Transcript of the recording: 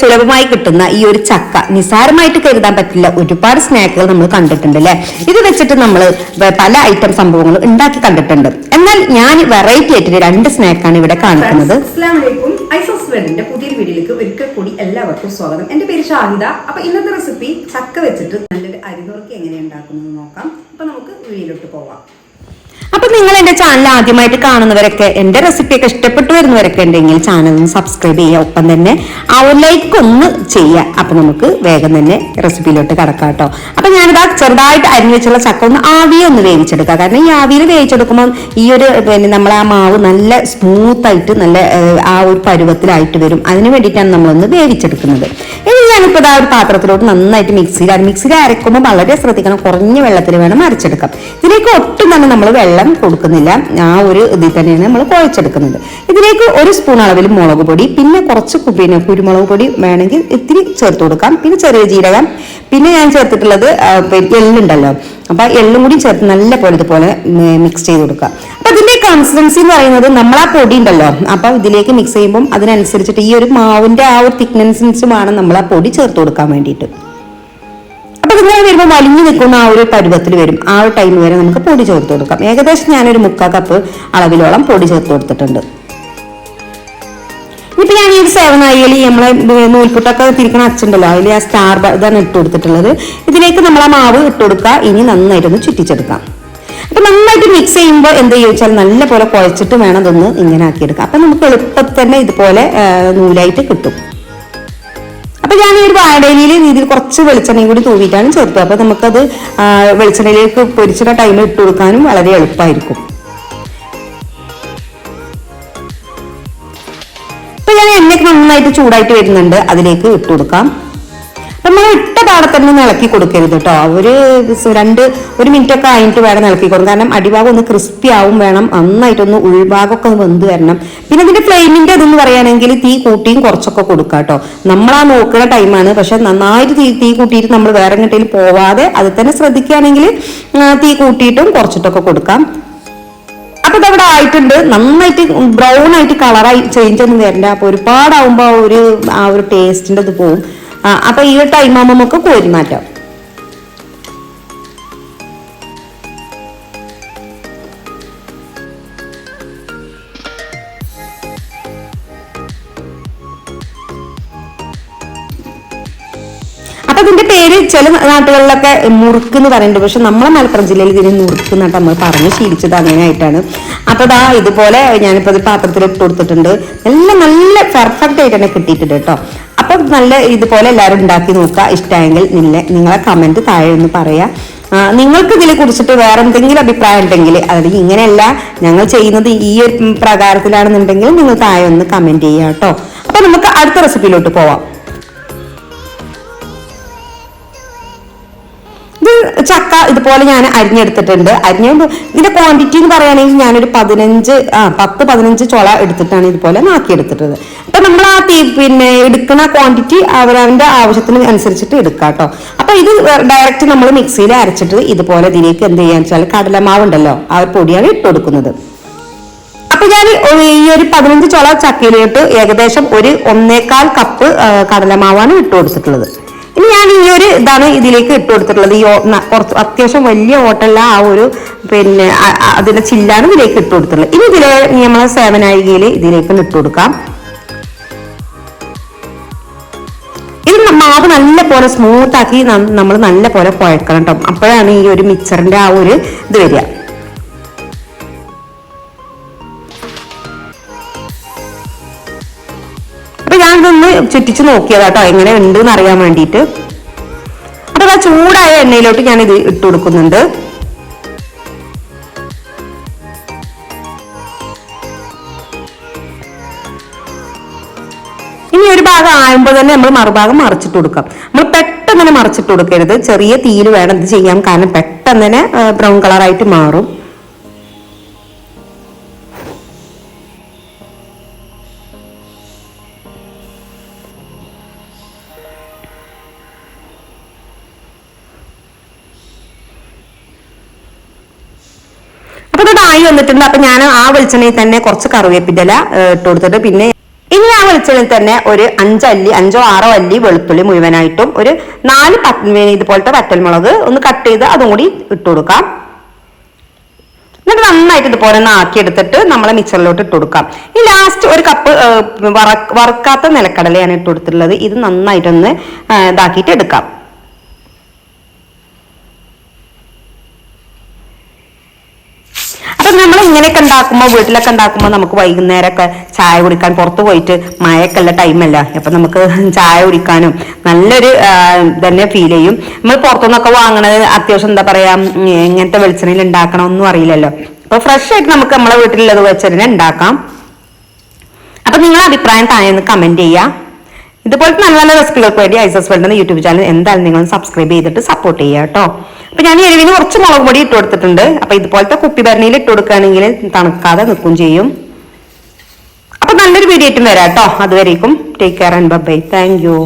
സുലഭമായി കിട്ടുന്ന ഈ ഒരു ചക്ക നിസാരമായിട്ട് കരുതാൻ പറ്റില്ല. ഒരുപാട് സ്നാക്കുകൾ നമ്മൾ കണ്ടിട്ടുണ്ട് അല്ലെ? ഇത് വെച്ചിട്ട് നമ്മൾ പല ഐറ്റം സംഭവങ്ങൾ ഉണ്ടാക്കി കണ്ടിട്ടുണ്ട്. എന്നാൽ ഞാൻ വെറൈറ്റി ആയിട്ട് രണ്ട് സ്നാക്കാണ് ഇവിടെ കാണിക്കുന്നത്. അസ്സലാമലൈക്കും ഐസോസ് വേൾഡിന്റെ പുതിയൊരു വീഡിയോയിലേക്ക് ഒരിക്കൽ കൂടി എല്ലാവർക്കും സ്വാഗതം. എന്റെ പേര് ഷാഹിദ. അപ്പൊ ഇന്നത്തെ റെസിപ്പി ചക്ക വെച്ചിട്ട് നല്ലൊരു അരിനുറുക്കി എങ്ങനെ ഉണ്ടാക്കുന്നത് നോക്കാം. അപ്പൊ നമുക്ക് വീഡിയോയിലോട്ട് പോവാം. അപ്പൊ നിങ്ങൾ എന്റെ ചാനൽ ആദ്യമായിട്ട് കാണുന്നവരൊക്കെ എന്റെ റെസിപ്പി ഒക്കെ ഇഷ്ടപ്പെട്ടു വരുന്നവരൊക്കെ ഉണ്ടെങ്കിൽ ചാനൽ ഒന്ന് സബ്സ്ക്രൈബ് ചെയ്യുക. ഒപ്പം തന്നെ ആ ഒരു ലൈക്ക് ഒന്ന് ചെയ്യുക. അപ്പൊ നമുക്ക് വേഗം തന്നെ റെസിപ്പിയിലോട്ട് കടക്കാം കേട്ടോ. അപ്പൊ ഞാനിതാ ചെറുതായിട്ട് അരിഞ്ഞു വെച്ചുള്ള ചക്ക ഒന്ന് ആവിയെ ഒന്ന് വേവിച്ചെടുക്കുക. കാരണം ഈ ആവിയിൽ വേവിച്ചെടുക്കുമ്പോൾ ഈ ഒരു പിന്നെ നമ്മൾ ആ മാവ് നല്ല സ്മൂത്ത് ആയിട്ട് നല്ല ആ ഒരു പരുവത്തിലായിട്ട് വരും. അതിന് വേണ്ടിയിട്ടാണ് നമ്മളൊന്ന് വേവിച്ചെടുക്കുന്നത്. ഞാനിപ്പോൾ ആ ഒരു പാത്രത്തിലോട്ട് നന്നായിട്ട് മിക്സിയിൽ മിക്സിയിൽ അരക്കുമ്പോൾ വളരെ ശ്രദ്ധിക്കണം കുറഞ്ഞ വെള്ളത്തിൽ വേണം അരച്ചെടുക്കാം ഇതിലേക്ക് ഒട്ടും തന്നെ നമ്മൾ വെള്ളം കൊടുക്കുന്നില്ല. ആ ഒരു ഇതിൽ തന്നെയാണ് നമ്മൾ കുഴച്ചെടുക്കുന്നത്. ഇതിലേക്ക് ഒരു സ്പൂൺ അളവിൽ മുളക് പൊടി പിന്നെ കുറച്ച് പിന്നെ കുരുമുളക് പൊടി വേണമെങ്കിൽ ഇത്തിരി ചേർത്ത് കൊടുക്കാം. പിന്നെ ചെറിയ ജീരകം പിന്നെ ഞാൻ ചേർത്തിട്ടുള്ളത് എള്ളുണ്ടല്ലോ. അപ്പൊ എള്ളും കൂടി ചേർത്ത് നല്ല പോലെ ഇതുപോലെ മിക്സ് ചെയ്ത് കൊടുക്കുക. അപ്പം ഇതിന്റെ കൺസിസ്റ്റൻസി എന്ന് പറയുന്നത് നമ്മൾ ആ പൊടി ഉണ്ടല്ലോ അപ്പൊ ഇതിലേക്ക് മിക്സ് ചെയ്യുമ്പോൾ അതിനനുസരിച്ചിട്ട് ഈ ഒരു മാവിന്റെ ആ ഒരു തിക്നെസ്സുമാണ് നമ്മൾ ആ പൊടി ചേർത്ത് കൊടുക്കാൻ വേണ്ടിയിട്ട്. അപ്പൊ ഇതിങ്ങനെ വരുമ്പോൾ വലിഞ്ഞു നിൽക്കുന്ന ആ ഒരു പരുവത്തിൽ വരും. ആ ഒരു ടൈം വരെ നമുക്ക് പൊടി ചേർത്ത് കൊടുക്കാം. ഏകദേശം ഞാനൊരു മുക്കാൽ കപ്പ് അളവിലോളം പൊടി ചേർത്ത് കൊടുത്തിട്ടുണ്ട്. ഇപ്പൊ ഞാൻ ഈ ഒരു സേവൻ നമ്മളെ നൂൽപുട്ടൊക്കെ തിരിക്കണ അച്ഛണ്ടല്ലോ അതിൽ ആ സ്റ്റാർ ഇതാണ് ഇട്ട് കൊടുത്തിട്ടുള്ളത്. ഇതിലേക്ക് നമ്മൾ ആ മാവ് ഇട്ട് കൊടുക്കുക ഇനി നന്നായിട്ടൊന്ന് ചുറ്റിച്ചെടുക്കാം. അപ്പൊ നന്നായിട്ട് മിക്സ് ചെയ്യുമ്പോൾ എന്ത് ചോദിച്ചാൽ നല്ല പോലെ കുഴച്ചിട്ട് വേണം ഇതൊന്ന് ഇങ്ങനെ ആക്കിയെടുക്കാം അപ്പൊ നമുക്ക് എളുപ്പത്തിൽ തന്നെ ഇതുപോലെ നൂലായിട്ട് കിട്ടും. അപ്പൊ ഞാൻ ഈ ഒരു വാഴയിലയിൽ രീതിയിൽ കുറച്ച് വെളിച്ചെണ്ണയും കൂടി തൂവിയിട്ടാണ് ചേർത്തത് അപ്പൊ നമുക്കത് വെളിച്ചെണ്ണയിലേക്ക് പൊരിച്ചിട്ട ടൈമിൽ ഇട്ട് കൊടുക്കാനും വളരെ എളുപ്പമായിരിക്കും. ഇപ്പൊ ഞാൻ എണ്ണയൊക്കെ നന്നായിട്ട് ചൂടായിട്ട് വരുന്നുണ്ട്. അതിലേക്ക് ഇട്ട് കൊടുക്കാം. അപ്പൊ നമ്മൾ ഇട്ട പാടെ തന്നെ ഇളക്കി കൊടുക്കരുത് കേട്ടോ ഒരു രണ്ട് ഒരു മിനിറ്റ് ഒക്കെ ആയിട്ട് വേണം ഇളക്കി കൊടുക്കും കാരണം അടിഭാഗം ഒന്ന് ക്രിസ്പി ആവും വേണം. നന്നായിട്ടൊന്ന് ഉൾഭാഗമൊക്കെ ഒന്ന് വെന്ത് വരണം. പിന്നെ ഇതിന്റെ ഫ്ലെയിമിന്റെ ഇതെന്ന് പറയുകയാണെങ്കിൽ തീ കൂട്ടിയും കുറച്ചൊക്കെ കൊടുക്കാം കേട്ടോ നമ്മൾ ആ നോക്കുന്ന ടൈമാണ് പക്ഷെ നന്നായിട്ട് തീ തീ കൂട്ടിയിട്ട് നമ്മൾ വേറെ എങ്ങോട്ടേലും പോവാതെ അത് തന്നെ ശ്രദ്ധിക്കുകയാണെങ്കിൽ തീ കൂട്ടിയിട്ടും കുറച്ചിട്ടൊക്കെ കൊടുക്കാം. അപ്പൊ ഇതവിടെ ആയിട്ടുണ്ട്. നന്നായിട്ട് ബ്രൗൺ ആയിട്ട് കളറായി ചേഞ്ച് ഒന്നും വരണ്ട. അപ്പൊ ഒരുപാടാവുമ്പോ ആ ഒരു ആ ഒരു ടേസ്റ്റിന്റെ ഇത് പോവും. ആ, അപ്പൊ ഈ ടൈം ആകുമ്പോൾ നമുക്ക് കോരി മാറ്റാം. അപ്പൊ ഇതിന്റെ പേര് ചില നാട്ടുകളിലൊക്കെ മുറുക്ക് എന്ന് പറയുന്നുണ്ട്. പക്ഷെ നമ്മളെ മലപ്പുറം ജില്ലയിൽ ഇതിന് മുറുക്ക് എന്നിട്ട് നമ്മൾ പറഞ്ഞ് ശീലിച്ചത് അങ്ങനെയായിട്ടാണ്. അപ്പൊ ദാ ഇതുപോലെ ഞാനിപ്പോ ഇത് പാത്രത്തിൽ ഇട്ട് കൊടുത്തിട്ടുണ്ട്. നല്ല നല്ല പെർഫെക്റ്റ് ആയിട്ട് തന്നെ കിട്ടിയിട്ടുണ്ട് കേട്ടോ. അപ്പൊ നല്ല ഇതുപോലെ എല്ലാവരും ഉണ്ടാക്കി നോക്കുക. ഇഷ്ടമായെങ്കിൽ നിങ്ങളെ കമന്റ് താഴെ ഒന്ന് പറയാ. നിങ്ങൾക്ക് ഇതിനെ കുറിച്ചിട്ട് വേറെ എന്തെങ്കിലും അഭിപ്രായം ഉണ്ടെങ്കിൽ അതായത് ഇങ്ങനെയല്ല ഞങ്ങൾ ചെയ്യുന്നത് ഈ ഒരു പ്രകാരത്തിലാണെന്നുണ്ടെങ്കിൽ നിങ്ങൾ താഴെ ഒന്ന് കമന്റ് ചെയ്യാം കേട്ടോ. അപ്പൊ നമുക്ക് അടുത്ത റെസിപ്പിയിലോട്ട് പോവാം. ചക്ക ഇതുപോലെ ഞാൻ അരിഞ്ഞെടുത്തിട്ടുണ്ട്. അരിഞ്ഞ ഇതിന്റെ ക്വാണ്ടിറ്റി എന്ന് പറയുകയാണെങ്കിൽ ഞാനൊരു പതിനഞ്ച് ആ പത്ത് പതിനഞ്ച് ചുള എടുത്തിട്ടാണ് ഇതുപോലെ നാക്കിയെടുത്തിട്ടത് അപ്പൊ നമ്മൾ ആ തീ പിന്നെ എടുക്കുന്ന ക്വാണ്ടിറ്റി അവരവന്റെ ആവശ്യത്തിന് അനുസരിച്ചിട്ട് എടുക്കാം കേട്ടോ. അപ്പൊ ഇത് ഡയറക്റ്റ് നമ്മൾ മിക്സിയിൽ അരച്ചിട്ട് ഇതുപോലെ ഇതിലേക്ക് എന്ത് ചെയ്യാന്ന് വെച്ചാൽ കടലമാവ് ഉണ്ടല്ലോ ആ ഒരു പൊടിയാണ് ഇട്ട് കൊടുക്കുന്നത്. അപ്പൊ ഞാൻ ഈ ഒരു പതിനഞ്ച് ചുള ചക്കയിലോട്ട് ഏകദേശം ഒരു ഒന്നേകാൽ കപ്പ് കടലമാവാണ് ഇട്ട് കൊടുത്തിട്ടുള്ളത്. ഇനി ഞാൻ ഈ ഒരു ഇതാണ് ഇതിലേക്ക് ഇട്ട് കൊടുത്തിട്ടുള്ളത്. ഈ കുറച്ച് അത്യാവശ്യം വലിയ ഓട്ടല്ല ആ ഒരു പിന്നെ അതിന്റെ ചില്ലാണ് ഇതിലേക്ക് ഇട്ട് കൊടുത്തിട്ടുള്ളത്. ഇനി ഇതിലെ നമ്മളെ സേവനായികയിൽ ഇതിലേക്ക് ഇട്ട് കൊടുക്കാം. ഇത് മാവ് നല്ല പോലെ സ്മൂത്ത് ആക്കി നമ്മൾ നല്ല പോലെ കുഴക്കണം കേട്ടോ അപ്പോഴാണ് ഈ ഒരു മിക്സറിന്റെ ആ ഒരു ഇത് വരിക. അപ്പൊ ഞാൻ ഇതൊന്ന് ചുറ്റിച്ച് നോക്കിയതാ കേട്ടോ എങ്ങനെ ഉണ്ട് എന്ന് അറിയാൻ വേണ്ടിയിട്ട്. അപ്പൊ ആ ചൂടായ എണ്ണയിലോട്ട് ഞാൻ ഇത് ഇട്ട് കൊടുക്കുന്നുണ്ട്. ഇനി ഒരു ഭാഗം ആയുമ്പോൾ തന്നെ നമ്മൾ മറുഭാഗം മറിച്ചിട്ട് കൊടുക്കാം. നമ്മൾ പെട്ടെന്ന് തന്നെ മറിച്ചിട്ട് കൊടുക്കരുത്. ചെറിയ തീയിൽ വേണം ഇത് ചെയ്യാം കാരണം പെട്ടെന്ന് തന്നെ ബ്രൗൺ കളറായിട്ട് മാറും. ആയി വന്നിട്ടുണ്ട്. അപ്പൊ ഞാൻ ആ വെളിച്ചെണ്ണയിൽ തന്നെ കുറച്ച് ഏഹ്, ഇട്ട് കൊടുത്തിട്ട് പിന്നെ ഇനി ആ വെളിച്ചെണ്ണ വെളിച്ചെണ്ണയിൽ തന്നെ ഒരു അഞ്ചല്ലി അഞ്ചോ ആറോ അല്ലി വെളുത്തുള്ളി മുഴുവനായിട്ടും ഒരു നാല് പത്ത് ഇതുപോലത്തെ വറ്റൽമുളക് ഒന്ന് കട്ട് ചെയ്ത് അതും കൂടി ഇട്ട് കൊടുക്കാം. എന്നിട്ട് നന്നായിട്ട് ഇതുപോലെ ഒന്ന് ആക്കിയെടുത്തിട്ട് നമ്മളെ മിക്സറിലോട്ട് ഇട്ട് കൊടുക്കാം. ഈ ലാസ്റ്റ് ഒരു കപ്പ് വറക്കാത്ത നിലക്കടലയാണ് ഇട്ട് കൊടുത്തിട്ടുള്ളത്. ഇത് നന്നായിട്ടൊന്ന് ഇതാക്കിയിട്ട് എടുക്കാം. നമ്മൾ ഇങ്ങനെയൊക്കെ ഉണ്ടാക്കുമ്പോൾ വീട്ടിലൊക്കെ ഉണ്ടാക്കുമ്പോൾ നമുക്ക് വൈകുന്നേരമൊക്കെ ചായ കുടിക്കാൻ പുറത്ത് പോയിട്ട് മഴയൊക്കെയുള്ള ടൈമല്ല അപ്പൊ നമുക്ക് ചായ കുടിക്കാനും നല്ലൊരു തന്നെ ഫീൽ ചെയ്യും. നമ്മൾ പുറത്തുനിന്നൊക്കെ വാങ്ങണത് അത്യാവശ്യം എന്താ പറയാ ഇങ്ങനത്തെ വെളിച്ചെണ്ണയിൽ ഉണ്ടാക്കണം ഒന്നും അറിയില്ലല്ലോ. അപ്പൊ ഫ്രഷ് ആയിട്ട് നമുക്ക് നമ്മളെ വീട്ടിലുള്ളത് വെച്ച് തന്നെ ഉണ്ടാക്കാം. അപ്പൊ നിങ്ങളുടെ അഭിപ്രായം താഴെ കമന്റ് ചെയ്യുക ഇതുപോലത്തെ നല്ല നല്ല റെസിപ്പികൾക്ക് വേണ്ടി ഐസസ് വേൾഡ് യൂട്യൂബ് ചാനൽ എന്തായാലും നിങ്ങൾ സബ്സ്ക്രൈബ് ചെയ്തിട്ട് സപ്പോർട്ട് ചെയ്യുക കേട്ടോ അപ്പൊ ഞാൻ എരിവിന് കുറച്ച് മുളക് പൊടി ഇട്ട് കൊടുത്തിട്ടുണ്ട്. അപ്പൊ ഇതുപോലത്തെ കുപ്പി ഭരണിയിൽ ഇട്ട് കൊടുക്കുകയാണെങ്കിൽ തണുക്കാതെ നിൽക്കും ചെയ്യും. അപ്പൊ നല്ലൊരു വീഡിയോ ആയിട്ടും വരാം കേട്ടോ. അതുവരേക്കും take care and bye thank you